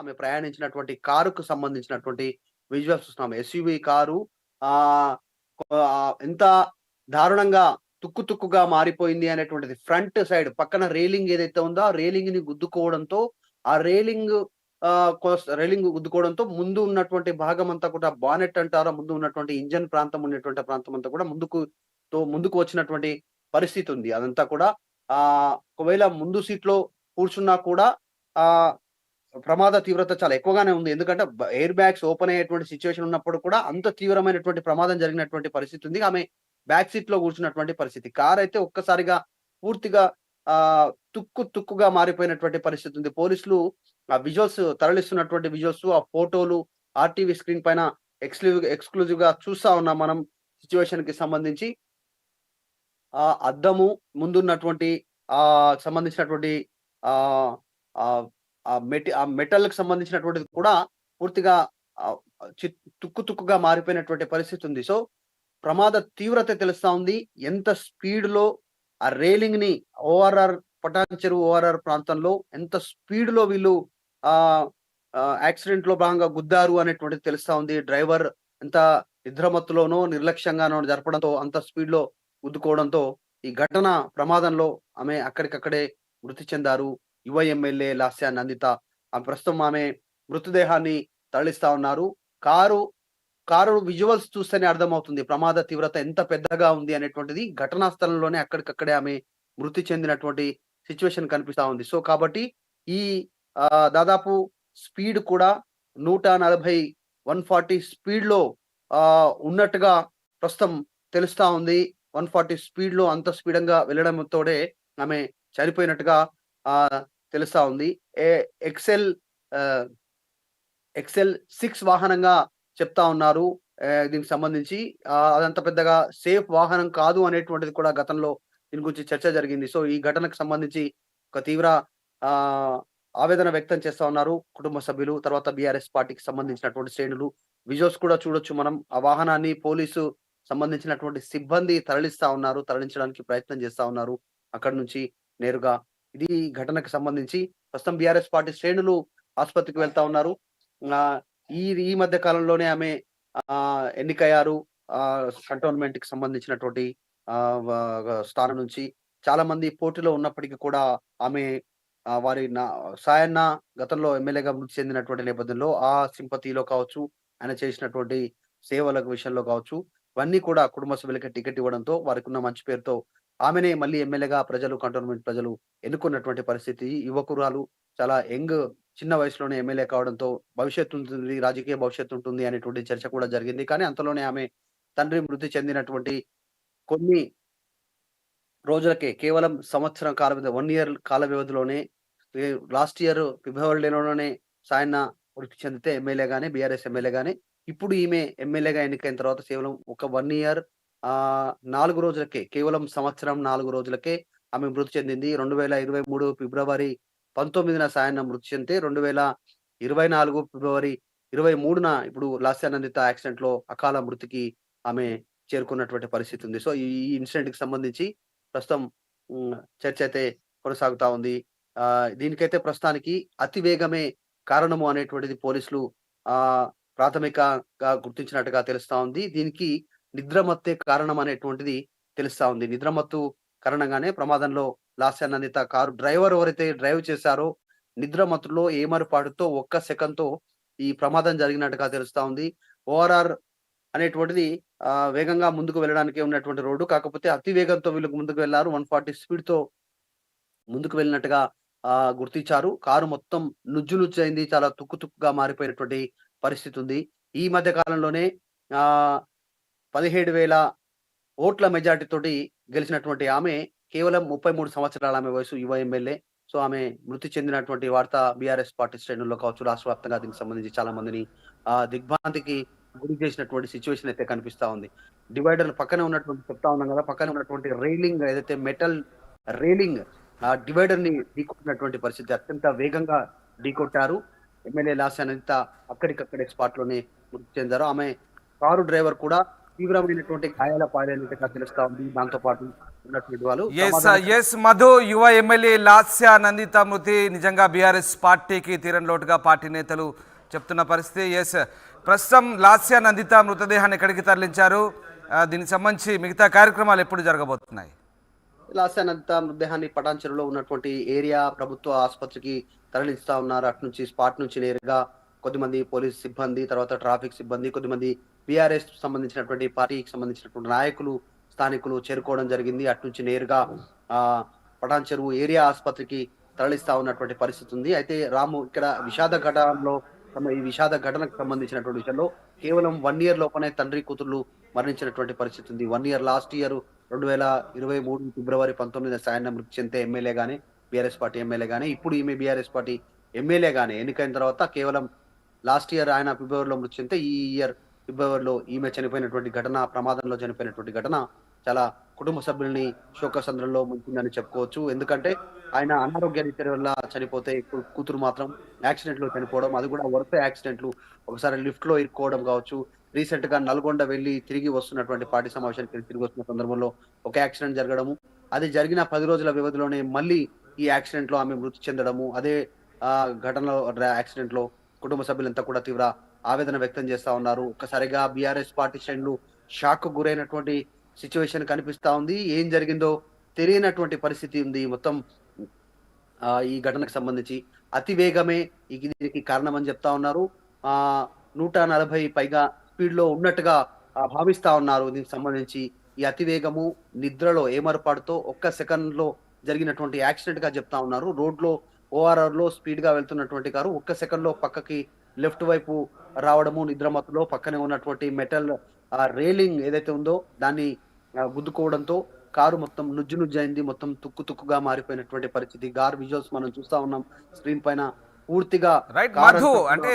ఆమె ప్రయాణించినటువంటి కారుకు సంబంధించినటువంటి విజువల్స్ చూస్తున్నాం. ఎస్యువి కారు ఆ ఎంత దారుణంగా తుక్కు తుక్కుగా మారిపోయింది అనేటువంటిది ఫ్రంట్ సైడ్ పక్కన రేలింగ్ ఏదైతే ఉందో ఆ రైలింగ్‌ని గుద్దుకోవడంతో ఆ రేలింగ్ రేలింగ్ రైలింగ్ గుద్దుకోవడంతో ముందు ఉన్నటువంటి భాగం అంతా కూడా బానెట్ అంటారా ముందు ఉన్నటువంటి ఇంజన్ ప్రాంతం ఉన్నటువంటి ప్రాంతం అంతా కూడా ముందుకు తో ముందుకు వచ్చినటువంటి పరిస్థితి ఉంది. అదంతా కూడా ఆ ఒకవేళ ముందు సీట్‌లో కూర్చున్నా కూడా ఆ ప్రమాద తీవ్రత చాలా ఎక్కువగానే ఉంది. ఎందుకంటే ఎయిర్ బ్యాగ్స్ ఓపెన్ అయ్యేటువంటి సిచ్యువేషన్ ఉన్నప్పుడు కూడా అంత తీవ్రమైనటువంటి ప్రమాదం జరిగినటువంటి పరిస్థితి ఉంది. ఆమె బ్యాక్ సీట్లో కూర్చున్నటువంటి పరిస్థితి. కారైతే ఒక్కసారిగా పూర్తిగా ఆ తుక్కు తుక్కుగా మారిపోయినటువంటి పరిస్థితి ఉంది. పోలీసులు ఆ విజువల్స్ తరలిస్తున్నటువంటి విజువల్స్, ఆ ఫోటోలు ఆర్‌టీవీ స్క్రీన్ పైన ఎక్స్‌క్లూజివ్ ఎక్స్‌క్లూజివ్‌గా చూస్తా ఉన్నాం మనం సిట్యుయేషన్‌కి సంబంధించి. ఆ అద్దము ముందున్నటువంటి ఆ సంబంధించినటువంటి ఆ ఆ మెటి ఆ మెటల్‌కి సంబంధించినటువంటిది కూడా పూర్తిగా తుక్కు తుక్కుగా మారిపోయినటువంటి పరిస్థితి ఉంది. సో, ప్రమాద తీవ్రత తెలుస్తా ఉంది. ఎంత స్పీడ్‌లో ఆ రైలింగ్‌ని ఓఆర్ఆర్ పటాన్ చెరువు ఓఆర్ఆర్ ప్రాంతంలో ఎంత స్పీడ్‌లో వీళ్ళు ఆ యాక్సిడెంట్ యాక్సిడెంట్‌లో భాగంగా గుద్దారు అనేటువంటిది తెలుస్తా ఉంది. డ్రైవర్ ఎంత నిద్రమత్తులోనో, నిర్లక్ష్యంగానో జరపడంతో అంత స్పీడ్‌లో గుద్దుకోవడంతో ఈ ఘటన ప్రమాదంలో ఆమె అక్కడికక్కడే మృతి చెందారు. యువ ఎమ్మెల్యే లాస్యా నందిత. ఆమె ప్రస్తుతం ఆమె మృతదేహాన్ని తరలిస్తా ఉన్నారు. కారు కారు విజువల్స్ చూస్తేనే అర్థమవుతుంది. ప్రమాద తీవ్రత ఎంత పెద్దగా ఉంది అనేటువంటిది ఘటనా స్థలంలోనే అక్కడికక్కడే ఆమె మృతి చెందినటువంటి సిచ్యువేషన్ కనిపిస్తా ఉంది. సో, కాబట్టి ఈ దాదాపు స్పీడ్ కూడా 140, 140 స్పీడ్‌లో ఉన్నట్టుగా ప్రస్తుతం తెలుస్తా ఉంది. 140 స్పీడ్‌లో అంత స్పీడంగా వెళ్ళడంతోనే ఆమె చనిపోయినట్టుగా తెలుస్తా ఉంది. ఏ ఎక్సెల్ ఎక్సెల్ సిక్స్ వాహనంగా చెప్తా ఉన్నారు. దీనికి సంబంధించి అదంత పెద్దగా సేఫ్ వాహనం కాదు అనేటువంటిది కూడా గతంలో దీని గురించి చర్చ జరిగింది. సో, ఈ ఘటనకు సంబంధించి ఒక తీవ్ర ఆవేదన వ్యక్తం చేస్తా ఉన్నారు కుటుంబ సభ్యులు. తర్వాత బీఆర్ఎస్ పార్టీకి సంబంధించినటువంటి శ్రేణులు. విజువల్స్ కూడా చూడొచ్చు మనం. ఆ వాహనాన్ని పోలీసు సంబంధించినటువంటి సిబ్బంది తరలిస్తా ఉన్నారు. తరలించడానికి ప్రయత్నం చేస్తా ఉన్నారు. అక్కడి నుంచి నేరుగా. ఇది ఘటనకు సంబంధించి ప్రస్తుతం బీఆర్ఎస్ పార్టీ శ్రేణులు ఆసుపత్రికి వెళ్తా ఉన్నారు. ఈ ఈ మధ్య కాలంలోనే ఆమె ఎన్నికయ్యారు. కంటోన్మెంట్కి సంబంధించినటువంటి స్థానం నుంచి. చాలా మంది పోటీలో ఉన్నప్పటికీ కూడా ఆమె వారి నా సాయన్న గతంలో ఎమ్మెల్యేగా మృతి చెందినటువంటి నేపథ్యంలో ఆ సింపతిలో కావచ్చు, ఆయన చేసినటువంటి సేవల విషయంలో కావచ్చు, ఇవన్నీ కూడా కుటుంబ సభ్యులకి టికెట్ ఇవ్వడంతో వారికి ఉన్న మంచి పేరుతో ఆమెనే మళ్ళీ ఎమ్మెల్యేగా ప్రజలు కంటోన్మెంట్ ప్రజలు ఎన్నుకున్నటువంటి పరిస్థితి. యువకురాలు చాలా యంగ్ చిన్న వయసులోనే ఎమ్మెల్యే కావడంతో భవిష్యత్తు ఉంటుంది, రాజకీయ భవిష్యత్తు ఉంటుంది అనేటువంటి చర్చ కూడా జరిగింది. కానీ అంతలోనే ఆమె తండ్రి మృతి చెందినటువంటి కొన్ని రోజులకే కేవలం సంవత్సరం కాల వ్యవధి వన్ ఇయర్ కాల వ్యవధిలోనే లాస్ట్ ఇయర్ ఫిబ్రవరిలోనే సాయన్న మృతి చెందితే ఎమ్మెల్యేగానే బీఆర్ఎస్ ఎమ్మెల్యేగానే ఇప్పుడు ఈమె ఎమ్మెల్యేగా ఎన్నికైన తర్వాత కేవలం ఒక వన్ ఇయర్ ఆ నాలుగు రోజులకే కేవలం సంవత్సరం నాలుగు రోజులకే ఆమె మృతి చెందింది. 2023 ఫిబ్రవరి పంతొమ్మిదిన సాయంత్రం మృతి చెందితే 2024 ఫిబ్రవరి 23న ఇప్పుడు లాస్యానందిత యాక్సిడెంట్‌లో అకాల మృతికి ఆమె చేరుకున్నటువంటి పరిస్థితి ఉంది. సో, ఈ ఇన్సిడెంట్కి సంబంధించి ప్రస్తుతం చర్చ అయితే కొనసాగుతా ఉంది. ఆ దీనికైతే ప్రస్తుతానికి అతి వేగమే కారణము అనేటువంటిది పోలీసులు ఆ ప్రాథమికంగా గుర్తించినట్టుగా తెలుస్తా ఉంది. దీనికి నిద్రమత్తే కారణం అనేటువంటిది తెలుస్తా ఉంది. నిద్రమత్తు కారణంగానే ప్రమాదంలో లాస్యానందిత కారు డ్రైవర్ ఎవరైతే డ్రైవ్ చేశారో నిద్రమత్తులో ఏమరుపాటుతో ఒక్క సెకన్‌తో ఈ ప్రమాదం జరిగినట్టుగా తెలుస్తా ఉంది. ఓఆర్ఆర్ అనేటువంటిది వేగంగా ముందుకు వెళ్ళడానికి ఉన్నటువంటి రోడ్డు. కాకపోతే అతి వేగంతో వీళ్ళకి ముందుకు వెళ్ళారు. 140 స్పీడ్‌తో ముందుకు వెళ్ళినట్టుగా గుర్తించారు. కారు మొత్తం నుజ్జు నుజ్జయింది. చాలా తుక్కు తుక్కుగా మారిపోయినటువంటి పరిస్థితి ఉంది. ఈ మధ్య కాలంలోనే పదిహేడు వేల ఓట్ల మెజార్టీతోటి గెలిచినటువంటి ఆమె కేవలం 33 సంవత్సరాల ఆమె వయసు యువ ఎమ్మెల్యే. సో, ఆమె మృతి చెందినటువంటి వార్త బీఆర్ఎస్ పార్టీ శ్రేణుల్లో కావచ్చు, రాష్ట్ర వ్యాప్తంగా దీనికి సంబంధించి చాలా మందిని ఆ దిగ్భ్రాంతికి గురి చేసినటువంటి సిచ్యువేషన్ అయితే కనిపిస్తా ఉంది. డివైడర్ పక్కనే ఉన్నటువంటి చెప్తా ఉన్నాం కదా! పక్కనే ఉన్నటువంటి రైలింగ్ ఏదైతే మెటల్ రైలింగ్ ఆ డివైడర్‌ని ఢీకొట్టినటువంటి పరిస్థితి. అత్యంత వేగంగా ఢీకొట్టారు. ఎమ్మెల్యే లాస్ అనంత అక్కడికక్కడే స్పాట్‌లోనే మృతి చెందారు. ఆమె కారు డ్రైవర్ కూడా తీవ్రమైనటువంటి గాయాల పాలైనట్టుగా తెలుస్తా ఉంది. దాంతో పాటు ఉన్నటువంటి వాళ్ళు ఎస్ మధు యువ ఎమ్మెల్యే లాస్య నందిత మృతి నిజంగా బీఆర్ఎస్ పార్టీకి తీరని లోటుగా పార్టీ నేతలు చెప్తున్న పరిస్థితి. ఎస్ ప్రస్తుతం లాస్య నందిత మృతదేహాన్ని ఎక్కడికి తరలించారు? దీనికి సంబంధించి మిగతా కార్యక్రమాలు ఎప్పుడు జరగబోతున్నాయి? లాస్యానంత మృతదేహాన్ని పటాన్చెరులో ఉన్నటువంటి ఏరియా ప్రభుత్వ ఆసుపత్రికి తరలిస్తా ఉన్నారు. అటు నుంచి స్పాట్ నుంచి నేరుగా కొద్దిమంది పోలీస్ సిబ్బంది తర్వాత ట్రాఫిక్ సిబ్బంది కొద్దిమంది బీఆర్ఎస్ సంబంధించినటువంటి పార్టీకి సంబంధించినటువంటి నాయకులు స్థానికులు చేరుకోవడం జరిగింది. అటు నుంచి నేరుగా ఆ పటాన్ చెరువు ఏరియా ఆసుపత్రికి తరలిస్తా ఉన్నటువంటి పరిస్థితి ఉంది. అయితే రాము ఇక్కడ విషాద ఘటనలో తమ ఈ విషాద ఘటనకు సంబంధించినటువంటి విషయంలో కేవలం వన్ ఇయర్ లోపనే తండ్రి కూతుర్లు మరణించినటువంటి పరిస్థితి ఉంది. వన్ ఇయర్ లాస్ట్ ఇయర్ రెండు వేల ఇరవై మూడు ఫిబ్రవరి పంతొమ్మిది సాయంత్రం మృతి చెందితే ఎమ్మెల్యే గానీ బీఆర్ఎస్ పార్టీ ఎమ్మెల్యే గానీ ఇప్పుడు ఈమె బీఆర్ఎస్ పార్టీ ఎమ్మెల్యే గానీ ఎన్నికైన తర్వాత కేవలం లాస్ట్ ఇయర్ ఆయన ఫిబ్రవరిలో మృతి చెందితే ఈ ఇయర్ ఫిబ్రవరిలో ఈమె చనిపోయినటువంటి ఘటన ప్రమాదంలో చనిపోయినటువంటి ఘటన చాలా కుటుంబ సభ్యుల్ని శోకసంద్రంలో ముంచిందని చెప్పుకోవచ్చు. ఎందుకంటే ఆయన అనారోగ్య వల్ల చనిపోతే కూతురు మాత్రం యాక్సిడెంట్లో చనిపోవడం అది కూడా వరుస యాక్సిడెంట్లు. ఒకసారి లిఫ్ట్లో ఇరుక్కోవడం కావచ్చు రీసెంట్గా నల్గొండ వెళ్ళి తిరిగి వస్తున్నటువంటి పార్టీ సమావేశానికి తిరిగి వస్తున్న సందర్భంలో ఒక యాక్సిడెంట్ జరగడము. అది జరిగిన పది రోజుల వ్యవధిలోనే మళ్ళీ ఈ యాక్సిడెంట్లో ఆమె మృతి చెందడము. అదే ఆ ఘటనలో యాక్సిడెంట్లో కుటుంబ సభ్యులంతా కూడా తీవ్ర ఆవేదన వ్యక్తం చేస్తా ఉన్నారు. ఒక్కసారిగా బీఆర్ఎస్ పార్టీ శ్రేణులు షాక్ గురైనటువంటి సిచ్యువేషన్ కనిపిస్తా ఉంది. ఏం జరిగిందో తెలియనటువంటి పరిస్థితి ఉంది. మొత్తం ఈ ఘటనకు సంబంధించి అతి వేగమే దీనికి కారణమని చెప్తా ఉన్నారు. ఆ నూట నలభై పైగా స్పీడ్లో ఉన్నట్టుగా భావిస్తా ఉన్నారు. దీనికి సంబంధించి ఈ అతి వేగము నిద్రలో ఏమరపాటుతో ఒక్క సెకండ్లో జరిగినటువంటి యాక్సిడెంట్గా చెప్తా ఉన్నారు. రోడ్లో ఓఆర్ఆర్లో స్పీడ్గా వెళ్తున్నటువంటి కారు ఒక్క సెకండ్లో పక్కకి లెఫ్ట్ వైపు రావడము నిద్రమత్తులో పక్కనే ఉన్నటువంటి మెటల్ రేలింగ్ ఏదైతే ఉందో దాన్ని ఆ, గుద్దుకోవడంతో కారు మొత్తం నుజ్జు నుజ్జు అయింది మొత్తం తుక్కు తుక్కుగా మారిపోయినటువంటి పరిస్థితి. కార్ విజువల్స్ మనం చూస్తా ఉన్నాం. స్క్రీన్ పైన పూర్తిగా రైట్ మధు అంటే